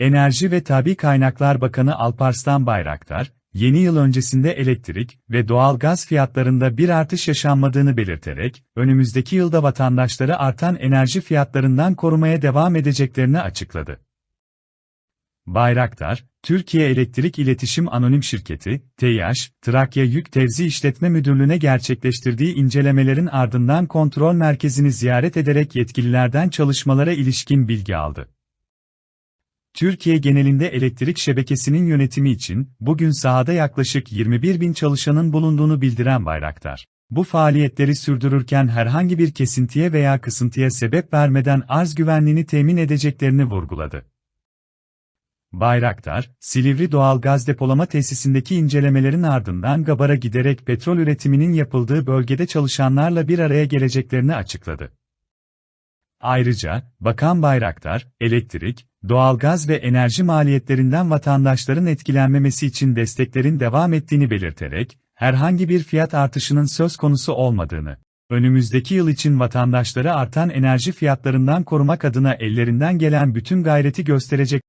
Enerji ve Tabi Kaynaklar Bakanı Alparslan Bayraktar, yeni yıl öncesinde elektrik ve doğal gaz fiyatlarında bir artış yaşanmadığını belirterek, önümüzdeki yılda vatandaşları artan enerji fiyatlarından korumaya devam edeceklerini açıkladı. Bayraktar, Türkiye Elektrik İletişim Anonim Şirketi, TEİAŞ, Trakya Yük Tevzi İşletme Müdürlüğü'ne gerçekleştirdiği incelemelerin ardından kontrol merkezini ziyaret ederek yetkililerden çalışmalara ilişkin bilgi aldı. Türkiye genelinde elektrik şebekesinin yönetimi için bugün sahada yaklaşık 21 bin çalışanın bulunduğunu bildiren Bayraktar, bu faaliyetleri sürdürürken herhangi bir kesintiye veya kısıntıya sebep vermeden arz güvenliğini temin edeceklerini vurguladı. Bayraktar, Silivri Doğal Gaz Depolama Tesisindeki incelemelerin ardından Gabar'a giderek petrol üretiminin yapıldığı bölgede çalışanlarla bir araya geleceklerini açıkladı. Ayrıca, Bakan Bayraktar, elektrik, doğalgaz ve enerji maliyetlerinden vatandaşların etkilenmemesi için desteklerin devam ettiğini belirterek, herhangi bir fiyat artışının söz konusu olmadığını, önümüzdeki yıl için vatandaşları artan enerji fiyatlarından korumak adına ellerinden gelen bütün gayreti gösterecek